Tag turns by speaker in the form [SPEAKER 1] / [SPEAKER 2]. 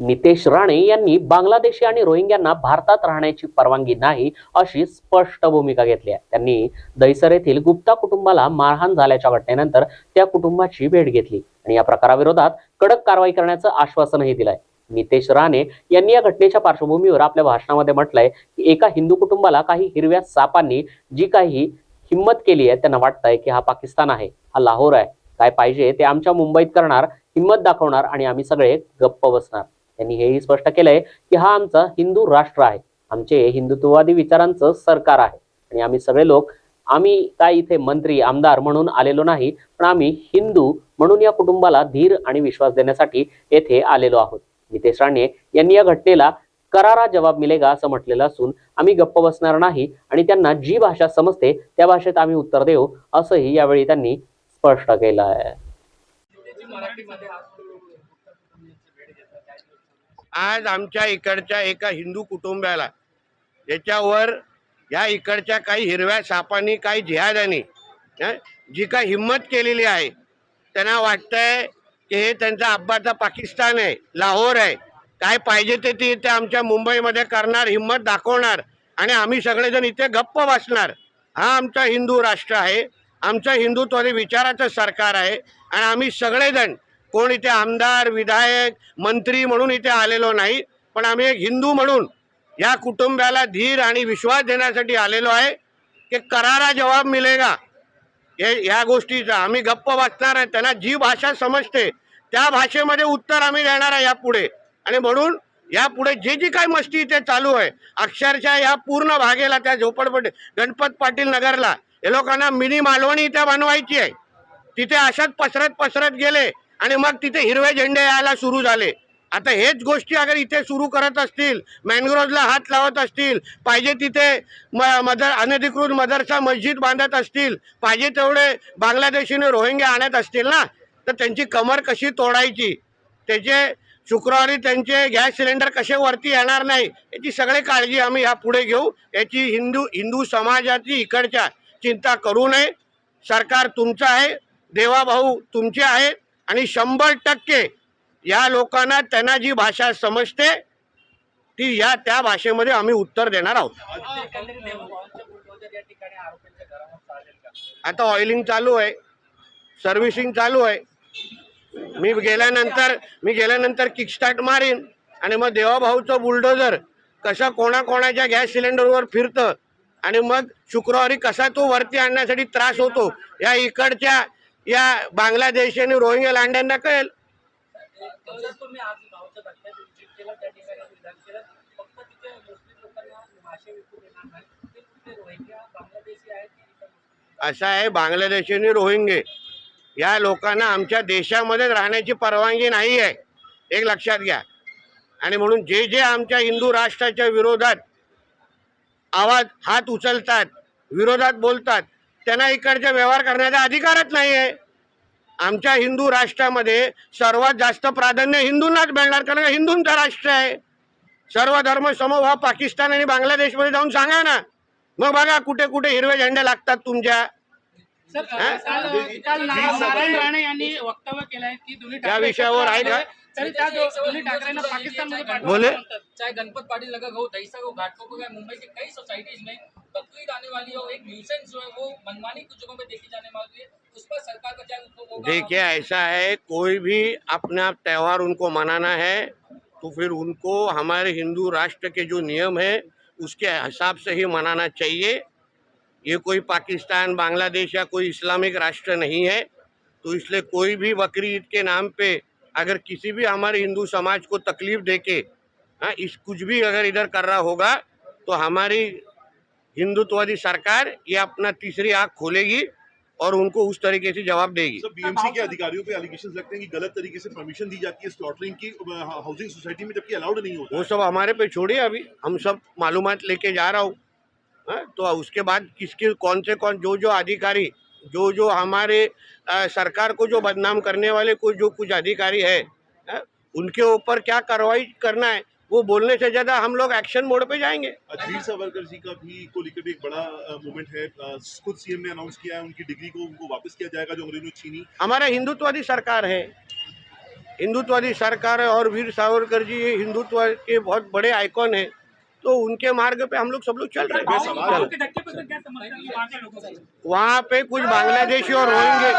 [SPEAKER 1] नितेश राणे यांनी बांगलादेशी आणि रोहिंग्यांना भारतात राहण्याची परवानगी नाही अशी स्पष्ट भूमिका घेतली आहे. त्यांनी दैसर येथील गुप्ता कुटुंबाला मारहाण झाल्याच्या घटनेनंतर त्या कुटुंबाची भेट घेतली आणि या प्रकाराविरोधात कडक कारवाई करण्याचं आश्वासनही दिलंय. नितेश राणे यांनी या घटनेच्या पार्श्वभूमीवर आपल्या भाषणामध्ये म्हटलंय की एका हिंदू कुटुंबाला काही हिरव्या सापांनी जी काही हिंमत केली आहे त्यांना वाटतंय की हा पाकिस्तान आहे हा लाहोर आहे. काय पाहिजे ते आमच्या मुंबईत करणार हिंमत दाखवणार आणि आम्ही सगळे गप्प बसणार. त्यांनी हेही स्पष्ट केलंय की हा आमचा हिंदू राष्ट्र आहे. आमचे हिंदुत्ववादी विचारांचं सरकार आहे. आणि आम्ही सगळे लोक आम्ही काय इथे मंत्री आमदार म्हणून आलेलो नाही पण आम्ही हिंदू म्हणून या कुटुंबाला धीर आणि विश्वास देण्यासाठी येथे आलेलो आहोत. नितेश राणे यांनी या घटनेला करारा जबाब मिलेगा असं म्हटलेलं असून आम्ही गप्प बसणार नाही आणि त्यांना जी भाषा समजते त्या भाषेत आम्ही उत्तर देऊ असंही यावेळी त्यांनी स्पष्ट केलं आहे
[SPEAKER 2] आज आमच्या इकडच्या एका हिंदू कुटुंबाला याच्यावर या इकडच्या काही हिरव्या सापांनी काही जिहादांनी जी काही हिंमत केलेली आहे त्यांना वाटतंय की हे त्यांचा अब्बाचा पाकिस्तान आहे लाहोर आहे. काय पाहिजे ते ते इथे आमच्या मुंबईमध्ये करणार हिंमत दाखवणार आणि आम्ही सगळेजण इथे गप्प बसणार. हा आमचा हिंदू राष्ट्र आहे आमचं हिंदुत्वादी विचाराचं सरकार आहे आणि आम्ही सगळेजण कोण इथे आमदार विधायक मंत्री म्हणून इथे आलेलो नाही पण आम्ही एक हिंदू म्हणून या कुटुंबाला धीर आणि विश्वास देण्यासाठी आलेलो आहे की करारा जवाब मिळेगा हे ह्या गोष्टीचा आम्ही गप्प वाचणार आहे त्यांना जी भाषा समजते त्या भाषेमध्ये उत्तर आम्ही देणार आहे यापुढे. आणि म्हणून यापुढे जे जी काही मस्ती इथे चालू आहे अक्षरशः या पूर्ण भागेला त्या झोपडपट्टी गणपत पाटील नगरला हे लोकांना मिनी मालवणी इथे बनवायची आहे. तिथे अशाच पसरत पसरत गेले आणि मग तिथे हिरवे झेंडे यायला सुरू झाले. आता हेच गोष्टी अगर इथे सुरू करत असतील मॅनग्रोव्हला हात लावत असतील पाहिजे तिथे म मदर अनधिकृत मदरसा मस्जिद बांधत असतील पाहिजे तेवढे बांगलादेशीने रोहिंग्या आणत असतील ना तर त्यांची कमर कशी तोडायची? त्याचे शुक्रवारी त्यांचे गॅस सिलेंडर कसे वरती येणार नाही याची सगळी काळजी आम्ही यापुढे घेऊ. याची हिंदू हिंदू समाजाची इकडच्या चिंता करू नये. सरकार तुमचं आहे देवाभाऊ तुमचे आहेत. आणि शंभर टक्के या लोकांना त्यांना जी भाषा समजते ती या त्या भाषेमध्ये आम्ही उत्तर देणार आहोत. आता ऑइलिंग चालू आहे सर्व्हिसिंग चालू आहे. मी गेल्यानंतर मी गेल्यानंतर किकस्टार्ट मारीन आणि मग देवाभाऊचं बुलडोजर कसा कोणाकोणाच्या गॅस सिलेंडरवर फिरतं आणि मग शुक्रवारी कसा तो वरती आणण्यासाठी त्रास होतो या इकडच्या या बांगलादेशी आणि रोहिंग्या लांड्यांना कळेल. असं आहे बांगलादेशी आणि रोहिंगे. या लोकांना आमच्या देशामध्ये राहण्याची परवानगी नाही आहे. एक लक्षात घ्या. आणि म्हणून जे जे आमच्या हिंदू राष्ट्राच्या विरोधात आवाज हात उचलतात विरोधात बोलतात त्यांना इकडचे व्यवहार करण्याचा अधिकारच नाही आहे आमच्या हिंदू राष्ट्रामध्ये सर्वात जास्त प्राधान्य हिंदूंनाच मिळणार कारण हिंदूंचा राष्ट्र आहे. सर्व धर्म समभाव पाकिस्तान आणि बांगलादेशमध्ये जाऊन सांगा ना. मग बघा कुठे कुठे हिरवे झेंडे लागतात तुमच्या.
[SPEAKER 3] सर
[SPEAKER 2] हा?
[SPEAKER 3] काल काल ना- नारायण राणे यांनी वक्तव्य केलं आहे की दोन्ही
[SPEAKER 2] त्या विषयावर आहे का? बोले?
[SPEAKER 4] चाहे गणपत पाटिल लगा हो हो घाटकों या मुंबई की कई सोसाइटीज में आने वाली है एक न्यूसेंस जो है वो मनमानी कुछ जगहों पे देखी जाने वाली है। उस पर सरकार का क्या होगा।
[SPEAKER 2] देखिए ऐसा है कोई भी अपना त्यौहार उनको मनाना है तो फिर उनको हमारे हिंदू राष्ट्र के जो नियम है उसके हिसाब से ही मनाना चाहिए। ये कोई पाकिस्तान बांग्लादेश या कोई इस्लामिक राष्ट्र नहीं है तो इसलिए कोई भी बकरी ईद के नाम पे अगर किसी भी हमारे हिंदू समाज को तकलीफ़ दे के हाँ, इस कुछ भी अगर इधर कर रहा होगा तो हमारी हिंदुत्ववादी सरकार ये अपना तीसरी आँख खोलेगी और उनको उस तरीके से जवाब देगी।
[SPEAKER 5] सर बीएमसी के अधिकारियों पे एलिगेशन लगते हैं कि गलत तरीके से परमिशन दी जाती है स्लॉटरिंग की हाउसिंग सोसाइटी में जबकि अलाउड नहीं होता।
[SPEAKER 2] वो सब हमारे पे छोड़िए अभी। हम सब मालूम लेके जा रहा हूँ। हाँ, तो उसके बाद किसके कौन से कौन जो जो अधिकारी जो जो हमारे अ, सरकार को जो बदनाम करने वाले को जो कुछ अधिकारी है हाँ, उनके ऊपर क्या कार्रवाई करना है? वो बोलने से ज़्यादा हम लोग एक्शन मोड पे जाएँगे।
[SPEAKER 5] वीर सावरकर जी का भी को लेकर एक बड़ा मूवमेंट है। खुद सीएम ने अनाउंस किया है उनकी डिग्री को उनको वापस किया जाएगा जो अंग्रेज़ों छीनी
[SPEAKER 2] हमारा हिंदुत्ववादी सरकार है। हिंदुत्ववादी सरकार है और वीर सावरकर जी हिंदुत्व के बहुत बड़े आइकॉन है। तो उनके मार्ग पे हम लोग सब लोग चल रहे हैं।
[SPEAKER 3] वहाँ
[SPEAKER 2] पे कुछ बांग्लादेशी और रोएँगे